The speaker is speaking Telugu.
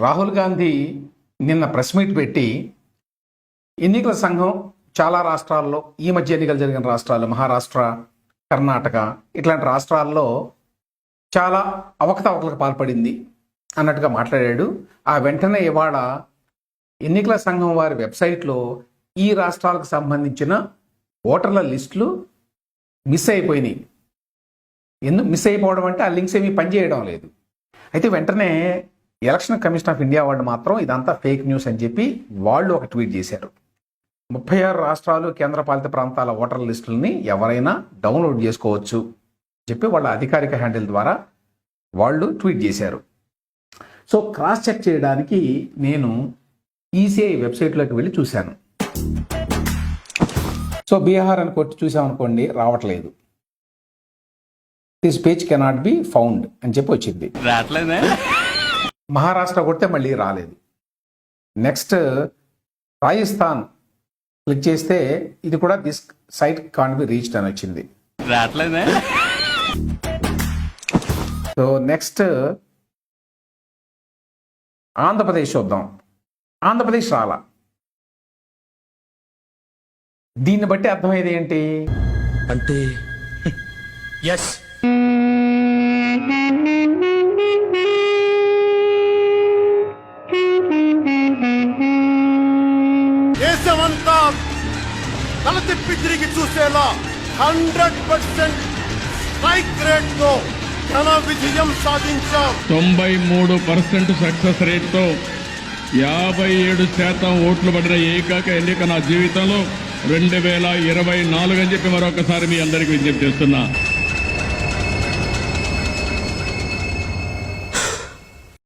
రాహుల్ గాంధీ నిన్న ప్రెస్ మీట్ పెట్టి ఎన్నికల సంఘం చాలా రాష్ట్రాల్లో ఈ మధ్య ఎన్నికలు జరిగిన రాష్ట్రాలు మహారాష్ట్ర కర్ణాటక ఇట్లాంటి రాష్ట్రాల్లో చాలా అవకతవకలకు పాల్పడింది అన్నట్టుగా మాట్లాడాడు. ఆ వెంటనే ఇవాళ ఎన్నికల సంఘం వారి వెబ్సైట్లో ఈ రాష్ట్రాలకు సంబంధించిన ఓటర్ల లిస్టులు మిస్ అయిపోయినాయి. ఎందుకు మిస్ అయిపోవడం అంటే ఆ లింక్స్ ఏమీ పనిచేయడం లేదు. అయితే వెంటనే ఎలక్షన్ కమిషన్ ఆఫ్ ఇండియా వాళ్ళు మాత్రం ఇదంతా ఫేక్ న్యూస్ అని చెప్పి వాళ్ళు ఒక ట్వీట్ చేశారు. ముప్పై ఆరు రాష్ట్రాలు కేంద్రపాలిత ప్రాంతాల ఓటర్ లిస్టులని ఎవరైనా డౌన్లోడ్ చేసుకోవచ్చు చెప్పి వాళ్ళ అధికారిక హ్యాండిల్ ద్వారా వాళ్ళు ట్వీట్ చేశారు. సో క్రాస్ చెక్ చేయడానికి నేను ఈసీఐ వెబ్సైట్లోకి వెళ్ళి చూశాను. సో బీహార్ అని కొట్టి చూసామనుకోండి రావట్లేదు. This page cannot be found అని చెప్పి వచ్చింది. రావట్లేదే? మహారాష్ట్ర కొడితే మళ్ళీ రాలేదు. నెక్స్ట్ రాజస్థాన్ క్లిక్ చేస్తే ఇది కూడా this site can be reached అని వచ్చింది. సో నెక్స్ట్ ఆంధ్రప్రదేశ్ చూద్దాం ఆంధ్రప్రదేశ్ రాలా. దీన్ని బట్టి అర్థమయ్యేది ఏంటి? అంటే ఎస్ దేశమంతా తల తిప్పి తిరిగి చూసేలా హండ్రెడ్ పర్సెంట్ స్ట్రైక్ రేట్తో ఘన విజయం సాధించాం. తొంభై మూడు పర్సెంట్ సక్సెస్ రేట్తో యాభై ఏడు శాతం ఓట్లు పడిన ఏకైక ఎన్నిక నా జీవితంలో రెండు వేల ఇరవై నాలుగు అని చెప్పి మరొకసారి మీ అందరికీ విజ్ఞప్తి చేస్తున్నా.